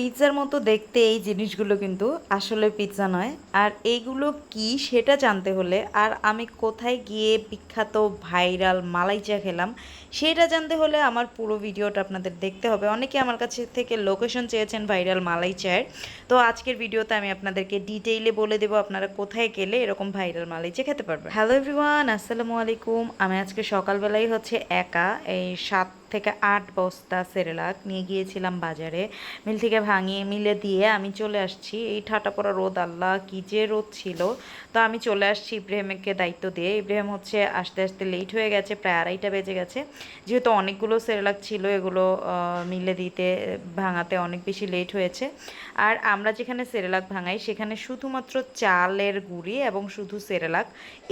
পিৎজার মতো দেখতে এই জিনিসগুলো কিন্তু আসলে পিৎজা নয়। আর এইগুলো কি সেটা জানতে হলে, আর আমি কোথায় গিয়ে বিখ্যাত ভাইরাল মালাই চা খেলাম সেটা জানতে হলে আমার পুরো ভিডিওটা আপনাদের দেখতে হবে। অনেকে আমার কাছে থেকে লোকেশন চেয়েছেন ভাইরাল মালাই চায়ের তো আজকের ভিডিওতে আমি আপনাদেরকে ডিটেইলে বলে দেবো আপনারা কোথায় গেলে এরকম ভাইরাল মালাই চা খেতে পারবেন। হ্যালো এভরিওয়ান আসসালামু আলাইকুম। আমি আজকে সকালবেলাই হচ্ছে একা, এই সাত থেকে আট বস্তা সেরেলাক নিয়ে গিয়েছিলাম বাজারে। মিল থেকে ভাঙিয়ে মিলে দিয়ে আমি চলে আসছি। এই ঠাটা পড়া রোদ, আল্লাহ, কি যে রোদ ছিল। তো আমি চলে আসছি ইব্রাহিমকে দায়িত্ব দিয়ে। ইব্রাহিম হচ্ছে আসতে আসতে লেট হয়ে গেছে, প্রায় আড়াইটা বেজে গেছে। যেহেতু অনেকগুলো সেরেলাক ছিল, এগুলো মিলে দিতে, ভাঙাতে অনেক বেশি লেট হয়েছে। আর আমরা যেখানে সেরেলাক ভাঙাই, সেখানে শুধুমাত্র চালের গুঁড়ি এবং শুধু সেরেলাক,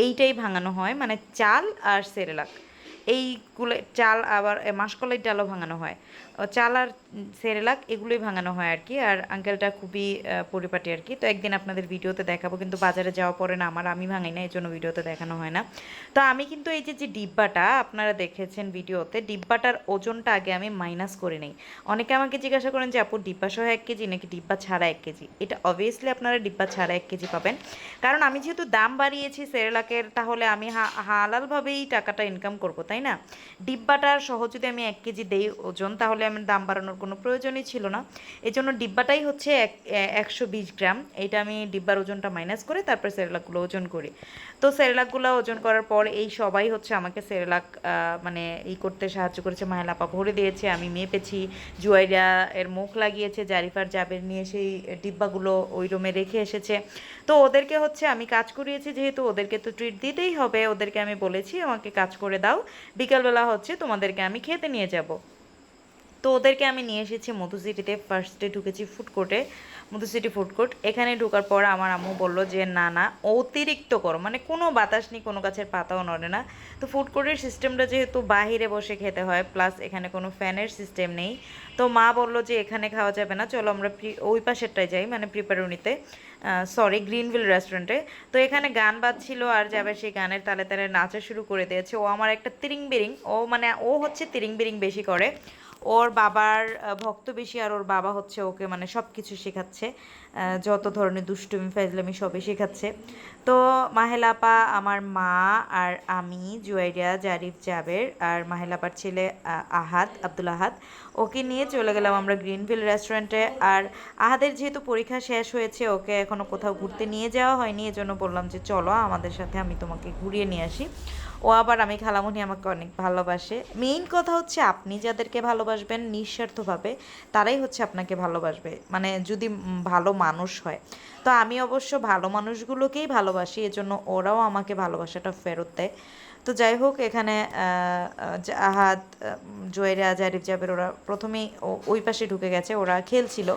এইটাই ভাঙানো হয়। মানে চাল আর সেরেলাক। এইগুলো চাল আবার মাসকলাই ডালও ভাঙানো হয়। চাল আর সেরেলাক এগুলোই ভাঙানো হয় আর কি। আর আঙ্কেলটা খুবই পরিপাটি আর কি। তো একদিন আপনাদের ভিডিওতে দেখাবো, কিন্তু বাজারে যাওয়া পরে না, আমার আমি ভাঙাই না এই জন্য ভিডিওতে দেখানো হয় না। তো আমি কিন্তু এই যে যে ডিব্বাটা আপনারা দেখেছেন ভিডিওতে, ডিব্বাটার ওজনটা আগে আমি মাইনাস করে নেই। অনেকে আমাকে জিজ্ঞাসা করেন যে, আপু, ডিব্বা সহ এক কেজি নাকি ডিব্বা ছাড়া এক কেজি? এটা অবভিয়াসলি আপনারা ডিব্বা ছাড়া এক কেজি পাবেন। কারণ আমি যেহেতু দাম বাড়িয়েছি সেরেলাকের, তাহলে আমি হালালভাবেই টাকাটা ইনকাম করব, তাই না? ডিব্বাটার সহ যদি আমি এক কেজি দেই ওজন, তাহলে আমার দাম বাড়ানোর কোনো প্রয়োজনই ছিল না। এই জন্য ডিব্বাটাই হচ্ছে এক, একশো বিশ গ্রাম। এইটা আমি ডিব্বার ওজনটা মাইনাস করে তারপর সেরেলাকগুলো ওজন করি। তো সেরেলাকগুলো ওজন করার পর এই সবাই হচ্ছে আমাকে সেরেলাক মানে এই করতে সাহায্য করেছে। মাহেলাপা ভরে দিয়েছে, আমি মেপেছি, জুয়াইরা এর মুখ লাগিয়েছে, জারিফার জাবের নিয়ে সেই ডিব্বাগুলো ওই রুমে রেখে এসেছে। তো ওদেরকে হচ্ছে আমি কাজ করিয়েছি, যেহেতু ওদেরকে তো ট্রিট দিতেই হবে। ওদেরকে আমি বলেছি, আমাকে কাজ করে দাও। বিকালবেলা হচ্ছে তোমাদেরকে আমি খেতে নিয়ে যাব। তো ওদেরকে আমি নিয়ে এসেছি মধু সিটিতে। ফার্স্টে ঢুকেছি ফুড কোর্টে মধু সিটি ফুড কোর্ট এখানে ঢোকার পর আমার আম্মু বলল যে, না না, অতিরিক্ত করো মানে কোনো বাতাস নেই, কোনো গাছের পাতাও নড়ে না। তো ফুড কোর্টের সিস্টেমটা যেহেতু বাহিরে বসে খেতে হয় প্লাস এখানে কোনো ফ্যানের সিস্টেম নেই, তো মা বলল যে, এখানে খাওয়া যাবে না, চলো আমরা ওই পাশেরটায় যাই মানে প্রিপারুনিতে সরি গ্রিনভিল রেস্টুরেন্টে তো এখানে গান বাজছিল আর যাবে সেই গানের তালে তালে নাচা শুরু করে দিয়েছে। ও আমার একটা তিরিং বিরিং ও মানে ও হচ্ছে তিরিং বিরিং বেশি করে। ওর বাবার ভক্ত বেশি আর ওর বাবা হচ্ছে ওকে মানে সব কিছু শেখাচ্ছে যত ধরনের দুষ্টুমি ফাজলামি সবই শেখাচ্ছে। তো মাহেলাপা আমার মা আর আমি জুয়াইরিয়া জারিফ জাবের আর মাহেলাপার ছেলে আহ, আহাদ আব্দুল আহাদ ওকে নিয়ে চলে গেলাম আমরা গ্রিনভিল রেস্টুরেন্টে। আর আহাদের যেহেতু পরীক্ষা শেষ হয়েছে ওকে এখনও কোথাও ঘুরতে নিয়ে যাওয়া হয়নি এজন্য বললাম যে চলো আমাদের সাথে আমি তোমাকে ঘুরিয়ে নিয়ে আসি। ও আবার আমি খালামণি আমাকে অনেক ভালোবাসে। মেইন কথা হচ্ছে আপনি যাদেরকে ভালোবাসবেন নিঃস্বার্থভাবে তারাই হচ্ছে আপনাকে ভালোবাসবে। মানে যদি ভালো মানুষ হয়। তো আমি অবশ্য ভালো মানুষগুলোকেই ভালোবাসি এজন্য ওরাও আমাকে ভালোবাসাটা ফেরত দেয়। তো যাই হোক এখানে আহ, আহ, যে আহাদ আহ, জয়েরা জারিফ জাবের ওরা প্রথমেই ওই পাশে ঢুকে গেছে ওরা খেলছিল।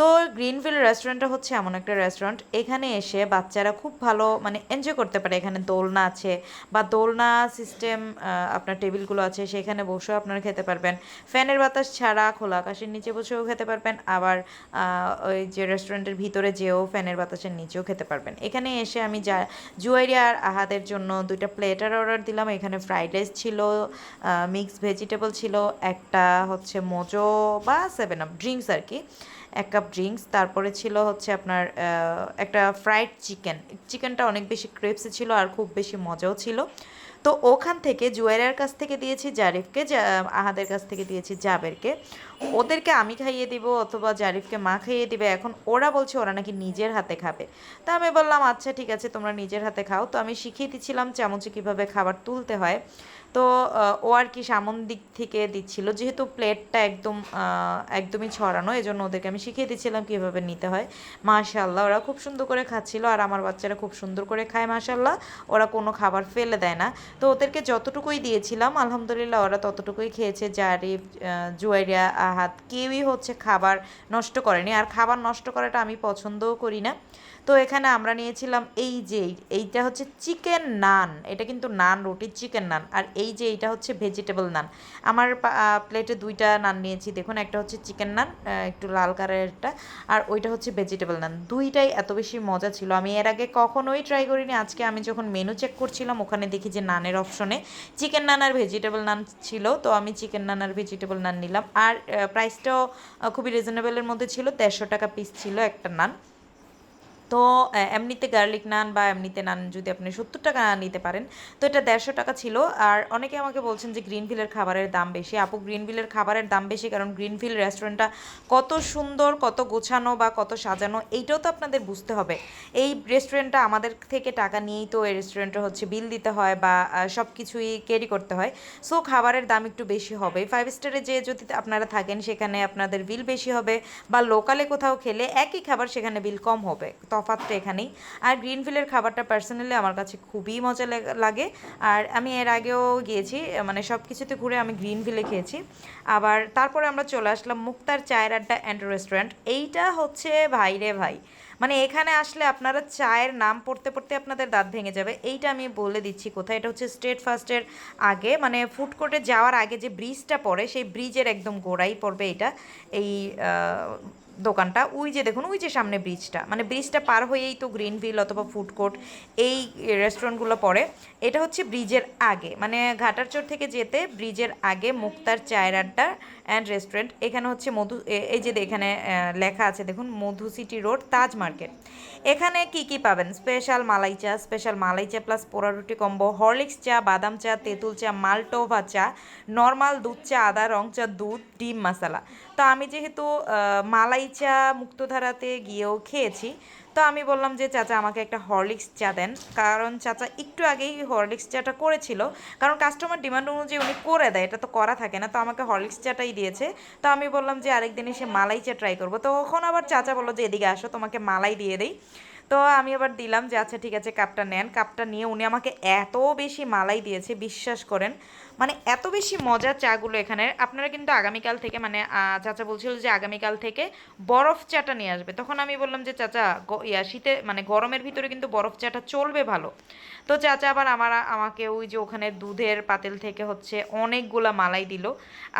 তো গ্রিনভিল রেস্টুরেন্টটা হচ্ছে এমন একটা রেস্টুরেন্ট এখানে এসে বাচ্চারা খুব ভালো মানে এনজয় করতে পারে। এখানে দোলনা আছে বা দোলনা সিস্টেম আপনার টেবিলগুলো আছে, সেখানে বসেও আপনারা খেতে পারবেন। ফ্যানের বাতাস ছাড়া, খোলা আকাশের নিচে বসেও খেতে পারবেন। আবার ওই যে রেস্টুরেন্টের ভিতরে যেও ফ্যানের বাতাসের নিচেও খেতে পারবেন। এখানে এসে আমি যা জুয়েরিয়া আর আহাদের জন্য দুইটা প্লেটার অর্ডার দিলাম। এখানে ফ্রাইড রাইস ছিল মিক্স ভেজিটেবল ছিল, একটা হচ্ছে মোজো বা সেভেন আপ ড্রিঙ্কস আর কি। এক কাপ ড্রিঙ্কস তারপরে ছিল হচ্ছে আপনার একটা ফ্রাইড চিকেন চিকেনটা অনেক বেশি ক্রেপসি ছিল আর খুব বেশি মজাও ছিল। তো ওখান থেকে জুয়েরার কাছ থেকে দিয়েছি, জারিফকে আহাদের কাছ থেকে দিয়েছি জাবেরকে। ওদেরকে আমি খাইয়ে দিব অথবা জারিফকে মা খাইয়ে দিবে। এখন ওরা বলছে ওরা নাকি নিজের হাতে খাবে। তা আমি বললাম আচ্ছা ঠিক আছে, তোমরা নিজের হাতে খাও। তো আমি শিখিয়ে দিচ্ছিলাম চামচে কীভাবে খাবার তুলতে হয়। তো ও আর কি সামন দিক থেকে দিচ্ছিল। যেহেতু প্লেটটা একদম একদমই ছড়ানো এজন্য ওদেরকে আমি শিখিয়ে দিচ্ছিলাম কীভাবে নিতে হয়। মাশাল্লাহ ওরা খুব সুন্দর করে খাচ্ছিল আর আমার বাচ্চারা খুব সুন্দর করে খায় মাশাল্লাহ ওরা কোনো খাবার ফেলে দেয় না। তো ওদেরকে যতটুকুই দিয়েছিলাম আলহামদুলিল্লাহ ওরা ততটুকুই খেয়েছে। জারিফ আহ, জুয়াইরিয়া আহাত কেউই হচ্ছে খাবার নষ্ট করেনি। আর খাবার নষ্ট করাটা আমি পছন্দও করি না। তো এখানে আমরা নিয়েছিলাম এই যে, এইটা হচ্ছে চিকেন নান। এটা কিন্তু নান, রুটি, চিকেন নান। আর এই যে এটা হচ্ছে ভেজিটেবল নান। আমার প্লেটে দুইটা নান নিয়েছি। দেখুন, একটা হচ্ছে চিকেন নান একটু লাল কালারেরটা, আর ওইটা হচ্ছে ভেজিটেবল নান। দুইটাই এত বেশি মজা ছিল। আমি এর আগে কখনোই ট্রাই করিনি। আজকে আমি যখন মেনু চেক করছিলাম, ওখানে দেখি যে নানের অপশনে চিকেন নান আর ভেজিটেবল নান ছিল। তো আমি চিকেন নান আর ভেজিটেবল নান নিলাম। আর প্রাইসটাও খুবই রিজনেবলের মধ্যে ছিল। দেড়শো টাকা পিস ছিল একটা নান। তো এমনিতে গার্লিক নান বা এমনিতে নান যদি আপনি সত্তর টাকা নিতে পারেন, তো এটা দেড়শো টাকা ছিল। আর অনেকে আমাকে বলছেন যে গ্রিনভিলের খাবারের দাম বেশি। আপু গ্রিনভিলের খাবারের দাম বেশি কারণ গ্রিনভিল রেস্টুরেন্টটা কত সুন্দর, কত গোছানো বা কত সাজানো, এইটাও তো আপনাদের বুঝতে হবে। এই রেস্টুরেন্টটা আমাদের থেকে টাকা নিয়েই তো এই রেস্টুরেন্টে হচ্ছে বিল দিতে হয় বা সব কিছুই ক্যারি করতে হয়। সো খাবারের দাম একটু বেশি হবে। ফাইভ স্টারে যে যদি আপনারা থাকেন, সেখানে আপনাদের বিল বেশি হবে বা লোকালে কোথাও খেলে একই খাবার সেখানে বিল কম হবে। তফাৎটা এখানেই। আর গ্রিনভিলের খাবারটা পার্সোনালি আমার কাছে খুবই মজা লেগ- আর আমি এর আগেও গিয়েছি মানে সব কিছুতে ঘুরে আমি গ্রিনভিলে খেয়েছি। আবার তারপরে আমরা চলে আসলাম মুক্তার চায়ের আড্ডা অ্যান্ড রেস্টুরেন্ট এইটা হচ্ছে ভাই রে ভাই। মানে এখানে আসলে আপনারা চায়ের নাম পড়তে পড়তে আপনাদের দাঁত ভেঙে যাবে। এইটা আমি বলে দিচ্ছি কোথায়। এটা হচ্ছে স্টেট ফার্স্টের আগে মানে ফুড কোর্টে যাওয়ার আগে যে ব্রিজটা পড়ে, সেই ব্রিজের একদম গোড়াই পড়বে এটা এই দোকানটা, ওই যে দেখুন, ওই যে সামনে ব্রিজটা মানে ব্রিজটা পার হয়েই তো গ্রিনভিল অথবা ফুড কোর্ট এই রেস্টুরেন্টগুলো পড়ে। এটা হচ্ছে ব্রিজের আগে। মানে ঘাটারচর থেকে যেতে ব্রিজের আগে মুক্তার চায়ের আড্ডা অ্যান্ড রেস্টুরেন্ট এখানে হচ্ছে মধু এই যে এখানে লেখা আছে, দেখুন, Madhu city road Taj market এখানে কি কি পাবেন? স্পেশাল মালাই চা স্পেশাল মালাই চা প্লাস পোড়া রুটি কম্বো হরলিক্স চা, বাদাম চা, তেঁতুল চা, মালটোভা চা নর্মাল দুধ চা, আদা রং চা, দুধ, ডিম মশলা। তো আমি যেহেতু মালাই চা মুক্তধারাতে গিয়েও খেয়েছি, তো আমি বললাম যে, চাচা, আমাকে একটা হরলিক্স চা দেন। কারণ চাচা একটু আগেই হরলিক্স চাটা করেছিল, কারণ কাস্টমার ডিমান্ড অনুযায়ী উনি করে দেয়, এটা তো করা থাকে না, তো আমাকে হরলিক্স চাটাই দিয়েছে। তো আমি বললাম যে, আরেকদিন এসে মালাই চা ট্রাই করব। তখন আবার চাচা বলল যে, এদিকে আসো, তোমাকে মালাই দিয়ে দেই। তো আমি আবার দিলাম যে আচ্ছা ঠিক আছে, কাপটা নেন। কাপটা নিয়ে উনি আমাকে এত বেশি মালাই দিয়েছে, বিশ্বাস করেন। মানে এত বেশি মজার চাগুলো এখানে। আপনারা কিন্তু আগামীকাল থেকে মানে চাচা বলছিল যে আগামীকাল থেকে বরফ চাটা নিয়ে আসবে। তখন আমি বললাম যে, চাচা ইয়া, শীতে মানে গরমের ভিতরে কিন্তু বরফ চাটা চলবে ভালো। তো চাচা আবার আমার, আমাকে ওই যে ওখানে দুধের পাতিল থেকে হচ্ছে অনেকগুলা মালাই দিল।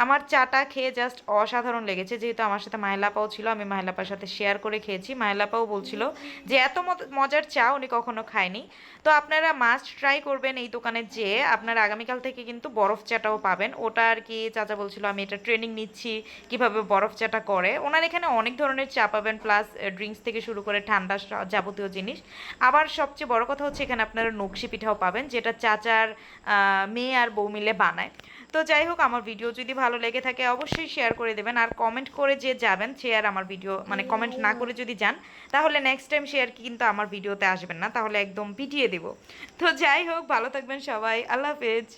আমার চাটা খেয়ে জাস্ট অসাধারণ লেগেছে। যেহেতু আমার সাথে মাহিলাপাও ছিল, আমি মাহিলাপার সাথে শেয়ার করে খেয়েছি। মাহিলাপাও বলছিল যে, এত মজার চা উনি কখনো খায়নি। তো আপনারা মাস্ট ট্রাই করবেন এই দোকানে যেয়ে। আপনারা আগামীকাল থেকে কিন্তু বরফ চাটাও পাবেন। ওটা আর কি চাচা বলছিল, আমি এটা ট্রেনিং নিচ্ছি, কীভাবে বরফ চাটা করে? ওনার এখানে অনেক ধরনের চা পাবেন প্লাস ড্রিঙ্কস থেকে শুরু করে ঠান্ডা যাবতীয় জিনিস। আবার সবচেয়ে বড় কথা হচ্ছে এখানে আপনারা নকশি পিঠাও পাবেন, যেটা চাচার মেয়ে আর বউ মিলে বানায়। তো যাই হোক, আমার ভিডিও যদি ভালো লেগে থাকে, অবশ্যই শেয়ার করে দেবেন। আর কমেন্ট করে যে যাবেন শেয়ার আমার ভিডিও মানে কমেন্ট না করে যদি যান, তাহলে নেক্সট টাইম শেয়ার কিন্তু আমার ভিডিওতে আসবেন না, তাহলে একদম পিটিয়ে দেব। তো যাই হোক, ভালো থাকবেন সবাই, আল্লাহ হাফেজ।